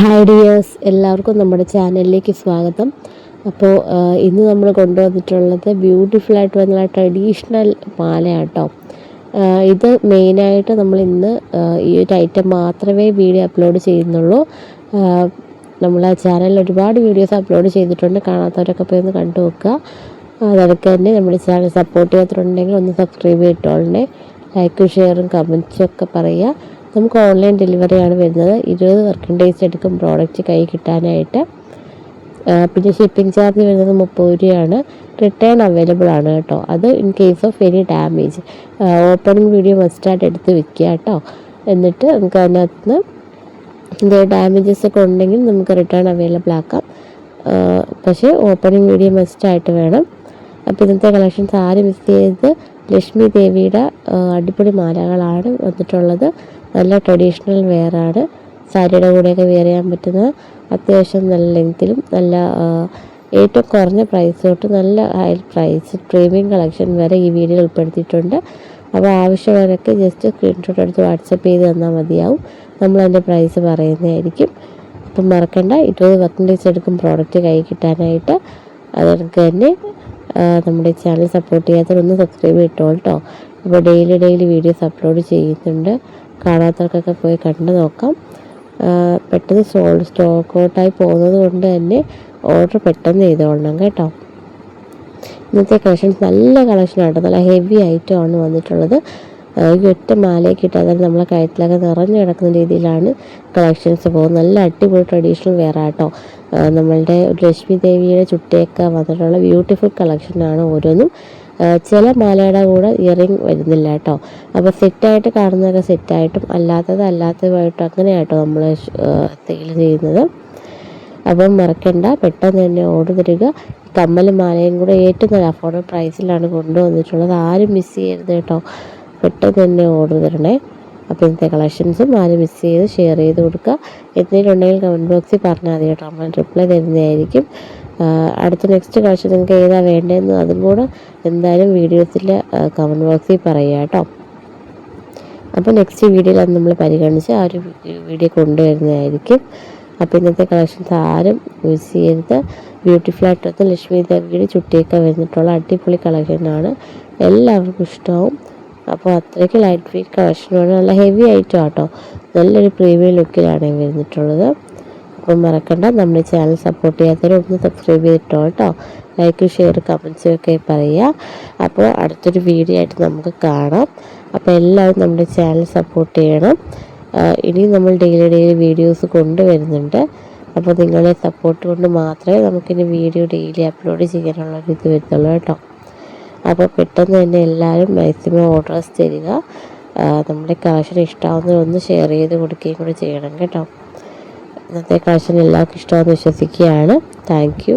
Hi dears എല്ലാവർക്കും നമ്മുടെ ചാനലിലേക്ക് സ്വാഗതം. അപ്പോൾ ഇന്ന് നമ്മൾ കൊണ്ടുവന്നിട്ടുള്ളത് ബ്യൂട്ടിഫുൾ വന്ന ട്രഡീഷണൽ മാലയാട്ടോ. ഇത് മെയിനായിട്ട് നമ്മൾ ഇന്ന് ഈ ഒരു ഐറ്റം മാത്രമേ വീഡിയോ അപ്ലോഡ് ചെയ്യുന്നുള്ളൂ. നമ്മൾ ചാനലിൽ ഒരുപാട് വീഡിയോസ് അപ്ലോഡ് ചെയ്തിട്ടുണ്ട്. കാണാത്തവരൊക്കെ പോയി ഒന്ന് കണ്ടു നോക്കുക. അതൊക്കെ തന്നെ നമ്മുടെ ചാനൽ സപ്പോർട്ട് ചെയ്യാത്തിട്ടുണ്ടെങ്കിൽ ഒന്ന് സബ്സ്ക്രൈബ് ചെയ്തിട്ടോളണേ ലൈക്കും ഷെയറും കമൻസും ഒക്കെ പറയുക. നമുക്ക് ഓൺലൈൻ ഡെലിവറിയാണ് വരുന്നത്. ഇരുപത് വർക്കിംഗ് ഡേയ്സ് എടുക്കും പ്രോഡക്റ്റ് കൈ കിട്ടാനായിട്ട്. പിന്നെ ഷിപ്പിംഗ് ചാർജ് വരുന്നത് മുപ്പത് രൂപയാണ്. റിട്ടേൺ അവൈലബിൾ ആണ് കേട്ടോ. അത് in case of any damage opening video മസ്റ്റായിട്ട് എടുത്ത് വെക്കുക കേട്ടോ. എന്നിട്ട് നമുക്ക് അതിനകത്ത് എന്തെങ്കിലും ഡാമേജസ് ഒക്കെ ഉണ്ടെങ്കിൽ നമുക്ക് റിട്ടേൺ അവൈലബിൾ ആക്കാം. പക്ഷേ ഓപ്പണിംഗ് വീഡിയോ മസ്റ്റായിട്ട് വേണം. അപ്പോൾ ഇന്നത്തെ കളക്ഷൻസ് ആരും മിസ് ചെയ്ത് ലക്ഷ്മി ദേവിയുടെ അടിപൊളി മാലകളാണ് വന്നിട്ടുള്ളത്. നല്ല ട്രഡീഷണൽ വെയറാണ് സാരിയുടെ കൂടെയൊക്കെ വെയർ ചെയ്യാൻ പറ്റുന്ന അത്യാവശ്യം നല്ല ലെങ്ത്തിലും നല്ല ഏറ്റവും കുറഞ്ഞ പ്രൈസ് തൊട്ട് നല്ല ഹൈ പ്രൈസ് പ്രീമിയം കളക്ഷൻ വരെ ഈ വീഡിയോ ഉൾപ്പെടുത്തിയിട്ടുണ്ട്. അപ്പോൾ ആവശ്യമുള്ളവരൊക്കെ ജസ്റ്റ് സ്ക്രീൻഷോട്ട് എടുത്ത് വാട്സപ്പ് ചെയ്ത് തന്നാൽ മതിയാവും. നമ്മൾ അതിന്റെ പ്രൈസ് പറയുന്നതായിരിക്കും അപ്പം മറക്കണ്ട ഇരുപത് വർക്കിംഗ് ഡേയ്സ് എടുക്കും പ്രോഡക്റ്റ് കൈ കിട്ടാനായിട്ട്. അതുകൊണ്ട് തന്നെ നമ്മുടെ ചാനൽ സപ്പോർട്ട് ചെയ്യാത്തവരൊന്ന് സബ്സ്ക്രൈബ് ചെയ്തോളൂ കേട്ടോ അപ്പോൾ ഡെയിലി ഡെയിലി വീഡിയോസ് അപ്ലോഡ് ചെയ്യുന്നുണ്ട്. കാണാത്തവർക്കൊക്കെ പോയി കണ്ടു നോക്കാം. പെട്ടെന്ന് സോൾഡ് സ്റ്റോക്ക് ഔട്ടായി പോകുന്നത് കൊണ്ട് തന്നെ ഓർഡർ പെട്ടെന്ന് ചെയ്തോളണം കേട്ടോ. ഇന്നത്തെ കളക്ഷൻസ് നല്ല കളക്ഷനാണ് നല്ല ഹെവി ഐറ്റമാണ് വന്നിട്ടുള്ളത്. ഒറ്റ മാലയൊക്കെ ഇട്ടാൽ തന്നെ നമ്മളെ കഴുത്തിലൊക്കെ നിറഞ്ഞു കിടക്കുന്ന രീതിയിലാണ് കളക്ഷൻസ് പോകുന്നത്. നല്ല അടിപൊളി ട്രഡീഷണൽ വെയർ ആട്ടോ. നമ്മളുടെ ലക്ഷ്മി ദേവിയുടെ ചുട്ടിയൊക്കെ വന്നിട്ടുള്ള ബ്യൂട്ടിഫുൾ കളക്ഷനാണ് ഓരോന്നും. ചില മാലയുടെ കൂടെ ഇയറിങ് വരുന്നില്ല കേട്ടോ. അപ്പോൾ സെറ്റായിട്ട് കാണുന്നതൊക്കെ സെറ്റായിട്ടും അല്ലാത്തത് അല്ലാത്തതുമായിട്ടും അങ്ങനെയാട്ടോ നമ്മൾ സെയിൽ ചെയ്യുന്നത്. അപ്പം മറക്കണ്ട പെട്ടെന്ന് തന്നെ ഓർഡർ തരിക. കമ്മലും മാലയും കൂടെ ഏറ്റവും നല്ല അഫോർഡബിൾ പ്രൈസിലാണ് കൊണ്ടുവന്നിട്ടുള്ളത്. ആരും മിസ് ചെയ്യരുത് കേട്ടോ. പെട്ടെന്ന് തന്നെ ഓർഡർ തരണേ. അപ്പോൾ ഇന്നത്തെ കളക്ഷൻസും ആരും മിസ് ചെയ്ത് ഷെയർ ചെയ്ത് കൊടുക്കുക. എന്തെങ്കിലും ഉണ്ടെങ്കിൽ കമന്റ് ബോക്സിൽ പറഞ്ഞാൽ മതി കേട്ടോ. നമ്മൾ റിപ്ലൈ തരുന്നതായിരിക്കും. അടുത്ത നെക്സ്റ്റ് കളക്ഷൻ നിങ്ങൾക്ക് ഏതാ വേണ്ടതെന്ന് അതും കൂടെ എന്തായാലും വീഡിയോസിൽ കമന്റ് ബോക്സിൽ പറയുക കേട്ടോ. അപ്പോൾ നെക്സ്റ്റ് വീഡിയോയിൽ നമ്മൾ പരിഗണിച്ച് ആ ഒരു വീഡിയോ കൊണ്ടുവരുന്നതായിരിക്കും. അപ്പോൾ ഇന്നത്തെ കളക്ഷൻസ് ആരും യൂസ് ചെയ്യരുത്. ബ്യൂട്ടിഫുൾ ആയിട്ട് ലക്ഷ്മി ദേവിയുടെ ചുട്ടിയൊക്കെ വരുന്നിട്ടുള്ള അടിപൊളി കളക്ഷനാണ് എല്ലാവർക്കും ഇഷ്ടമാവും. അപ്പോൾ അത്രയ്ക്ക് ലൈറ്റ് വെയിറ്റ് കളക്ഷനാണ് നല്ല ഹെവി ആയിട്ട് കേട്ടോ നല്ലൊരു പ്രീമിയം ലുക്കിലാണ് വരുന്നിട്ടുള്ളത് അപ്പം മറക്കണ്ട നമ്മുടെ ചാനൽ സപ്പോർട്ട് ചെയ്യാത്തവരും ഒന്ന് സബ്സ്ക്രൈബ് ചെയ്തിട്ടോ കേട്ടോ. ലൈക്ക് ഷെയർ കമൻസും ഒക്കെ പറയുക. അപ്പോൾ അടുത്തൊരു വീഡിയോ ആയിട്ട് നമുക്ക് കാണാം. അപ്പോൾ എല്ലാവരും നമ്മുടെ ചാനൽ സപ്പോർട്ട് ചെയ്യണം. ഇനി നമ്മൾ ഡെയിലി ഡെയിലി വീഡിയോസ് കൊണ്ടുവരുന്നുണ്ട്. അപ്പോൾ നിങ്ങളെ സപ്പോർട്ട് കൊണ്ട് മാത്രമേ നമുക്കിനി വീഡിയോ ഡെയിലി അപ്ലോഡ് ചെയ്യാനുള്ള ഒരു ഇത് വരുത്തുള്ളൂ കേട്ടോ. അപ്പോൾ പെട്ടെന്ന് തന്നെ എല്ലാവരും മാക്സിമം ഓർഡേഴ്സ് തരിക. നമ്മുടെ കളക്ഷൻ ഇഷ്ടമാവുന്നതൊന്ന് ഷെയർ ചെയ്ത് കൊടുക്കുകയും കൂടെ ചെയ്യണം കേട്ടോ. ഇന്നത്തെ കളക്ഷൻ എല്ലാവർക്കും ഇഷ്ടമാണെന്ന് വിശ്വസിക്കുകയാണ്. താങ്ക്